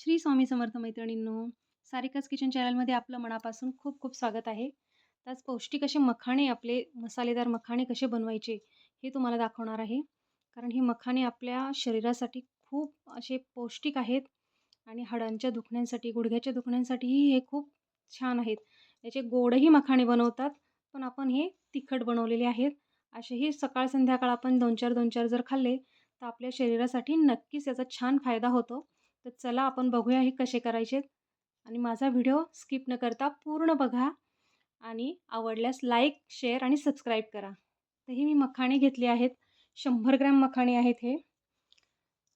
श्री स्वामी समर्थ मैत्रिणींनो सारिकाच किचन चॅनलमध्ये आपलं मनापासून खूप खूप स्वागत आहे. त्याच पौष्टिक असे मखाणे आपले मसालेदार मखाणे कसे बनवायचे हे तुम्हाला दाखवणार आहे. कारण ही मखाणे आपल्या शरीरासाठी खूप असे पौष्टिक आहेत आणि हाडांच्या दुखण्यांसाठी गुडघ्याच्या दुखण्यांसाठीही हे खूप छान आहेत. याचे गोडही मखाणे बनवतात पण आपण हे तिखट बनवलेले आहेत. असेही सकाळ संध्याकाळ आपण दोन चार दोन चार जर खाल्ले तर आपल्या शरीरासाठी नक्कीच याचा छान फायदा होतो. तर चला आपण बघूया हे कसे करायचे. आणि माझा व्हिडिओ स्किप न करता पूर्ण बघा. आणि आवडल्यास लाईक शेअर आणि सबस्क्राईब करा. तर ही मी मखाणे घेतले आहेत. शंभर ग्रॅम मखाणे आहेत हे.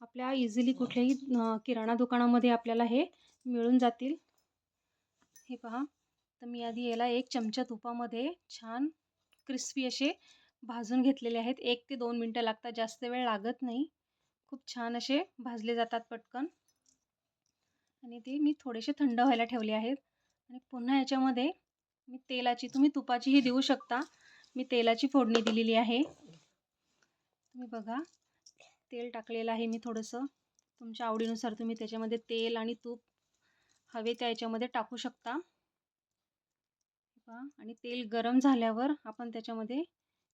आपल्या इझिली कुठल्याही किराणा दुकानामध्ये आपल्याला हे मिळून जातील. हे पहा. तर मी आधी याला एक चमचा तुपामध्ये छान क्रिस्पी असे भाजून घेतलेले आहेत. एक ते दोन मिनटं लागतात. जास्त वेळ लागत नाही. खूप छान असे भाजले जातात पटकन. आणि ते मी थोडेसे थंड व्हायला ठेवले आहेत. आणि पुन्हा याच्यामध्ये मी तेलाची तुम्ही तुपाचीही देऊ शकता. मी तेलाची फोडणी दिलेली आहे. तुम्ही बघा तेल टाकलेलं आहे मी थोडंसं. तुमच्या आवडीनुसार तुम्ही त्याच्यामध्ये तेल आणि तूप हवे त्या याच्यामध्ये टाकू शकता. आणि तेल गरम झाल्यावर आपण त्याच्यामध्ये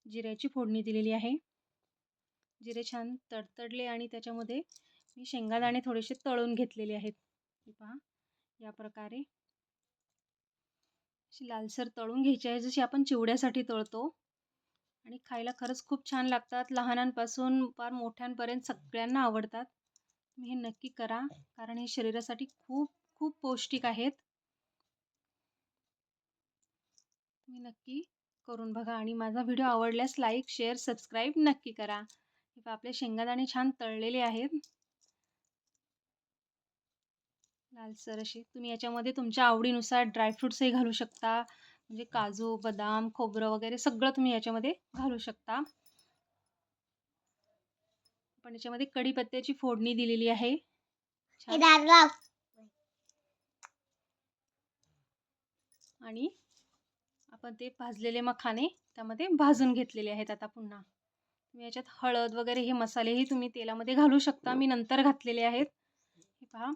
जिऱ्याची फोडणी दिलेली आहे. जिरे छान तडतडले आणि त्याच्यामध्ये मी शेंगादाणे थोडेसे तळून घेतलेले आहेत. वरती पहा. या प्रकारे. अशी लालसर तळून घ्यायची आहे. जशी आपण चिवड्यासाठी तळतो. आणि खायला खरंच खूप छान लागतात. लहानांपासून फार मोठ्यांपर्यंत सगळ्यांना आवडतात. तुम्ही हे नक्की करा. कारण हे शरीरासाठी खूप खूप पौष्टिक आहेत. तुम्ही नक्की करून बघा. आणि माझा व्हिडिओ आवडल्यास लाईक शेअर सबस्क्राईब नक्की करा. आपले शेंगादाणे छान तळलेले आहेत. लालसर असे तुम्ही याच्यामध्ये तुमच्या आवडीनुसार ड्रायफ्रूट्सही घालू शकता. म्हणजे काजू बदाम खोबरं वगैरे सगळं तुम्ही याच्यामध्ये घालू शकता. पण याच्यामध्ये कढीपत्त्याची फोडणी दिलेली आहे. आणि आपण ते भाजलेले मखाने त्यामध्ये भाजून घेतलेले आहेत आता पुन्हा. तुम्ही याच्यात हळद वगैरे हे मसालेही तुम्ही तेलामध्ये घालू शकता. मी नंतर घातलेले आहेत. हे पहा.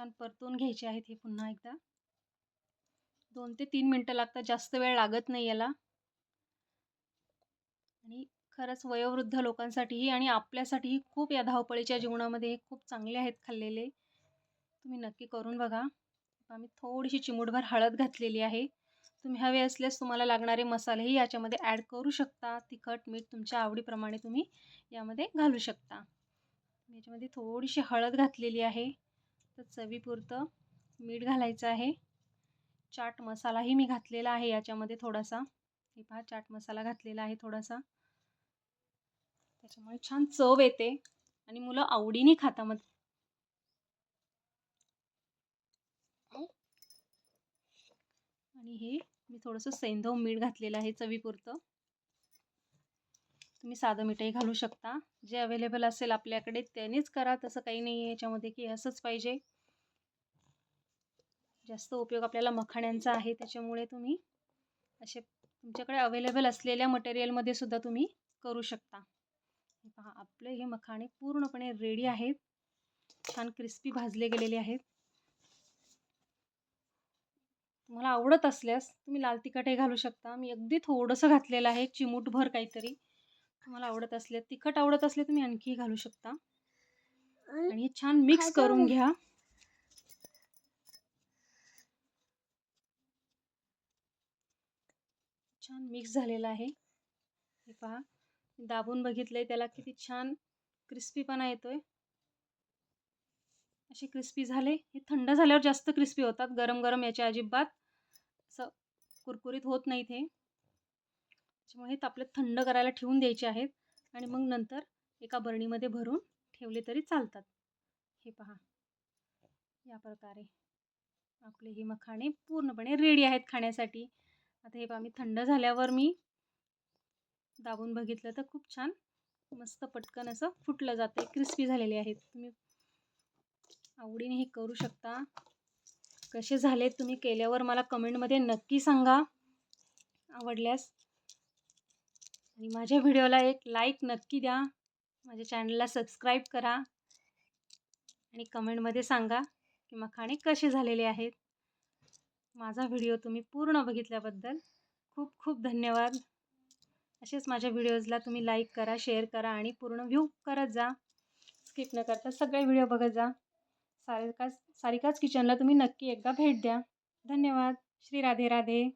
छान परतून घ्यायचे आहेत हे पुन्हा एकदा. दोन ते तीन मिनटं लागतात जास्त वेळ लागत नाही याला. आणि खरंच वयोवृद्ध लोकांसाठीही आणि आपल्यासाठीही खूप या धावपळीच्या जीवनामध्ये खूप चांगले आहेत खाल्लेले. तुम्ही नक्की करून बघा. आम्ही थोडीशी चिमूटभर हळद घातलेली आहे. तुम्ही हवे असल्यास तुम्हाला लागणारे मसालेही याच्यामध्ये ॲड करू शकता. तिखट मीठ तुमच्या आवडीप्रमाणे तुम्ही यामध्ये घालू शकता. याच्यामध्ये थोडीशी हळद घातलेली आहे. तर चवीपुरतं मीठ घालायचं आहे. चाट मसालाही मी घातलेला आहे याच्यामध्ये थोडासा. हे पहा चाट मसाला घातलेला आहे थोडासा. त्याच्यामुळे छान चव येते आणि मुलं आवडीने खाता मग. आणि हे मी थोडंसं सैंधव मीठ घातलेलं आहे चवीपुरतं. तुम्ही साधं मिठाई घालू शकता. जे अवेलेबल असेल आपल्याकडे त्यानेच करा. तसं काही नाही आहे याच्यामध्ये की असंच पाहिजे. जास्त उपयोग आपल्याला मखाण्यांचा आहे त्याच्यामुळे तुम्ही असे तुमच्याकडे अवेलेबल असलेल्या मटेरियलमध्ये सुद्धा तुम्ही करू शकता. पहा आपले हे मखाणे पूर्णपणे रेडी आहेत. छान क्रिस्पी भाजले गेलेले आहेत. तुम्हाला आवडत असल्यास तुम्ही लाल तिखटही घालू शकता. मी अगदी थोडंसं घातलेलं आहे चिमूटभर काहीतरी. तुम्हाला आवडत असले तिखट आवडत असले तुम्ही आणखी घालू शकता. आणि हे छान मिक्स करून घ्या. छान मिक्स झालेलं आहे. हे पहा दाबून बघितलंय त्याला किती छान क्रिस्पीपणा येतोय. असे क्रिस्पी झाले. हे थंड झाल्यावर जास्त क्रिस्पी होतात. गरम गरम याच्या अजिबात असं कुरकुरीत होत नाही ते. त्याच्यामुळे हे आपले थंड करायला ठेवून द्यायचे आहेत. आणि मग नंतर एका बरणीमध्ये भरून ठेवले तरी चालतात. हे पहा. या प्रकारे आपले हे मखाणे पूर्णपणे रेडी आहेत खाण्यासाठी. आता हे पहा मी थंड झाल्यावर मी दाबून बघितलं तर खूप छान मस्त पटकन असं फुटलं जातं क्रिस्पी झालेले आहेत. तुम्ही आवडीने हे करू शकता. कसे झाले तुम्ही केल्यावर मला कमेंटमध्ये नक्की सांगा. आवडल्यास आणि माझ्या व्हिडिओला एक लाईक नक्की द्या. माझ्या चॅनलला सबस्क्राईब करा. आणि कमेंटमध्ये सांगा की मखाणे कसे झालेले आहेत. माझा व्हिडिओ तुम्ही पूर्ण बघितल्याबद्दल खूप खूप धन्यवाद. असेच माझ्या व्हिडिओजला तुम्ही लाईक करा शेअर करा आणि पूर्ण व्ह्यू करत जा. स्किप न करता सगळे व्हिडिओ बघत जा. सारिकाच सारिकाच किचनला तुम्ही नक्की एकदा भेट द्या. धन्यवाद. श्री राधे राधे.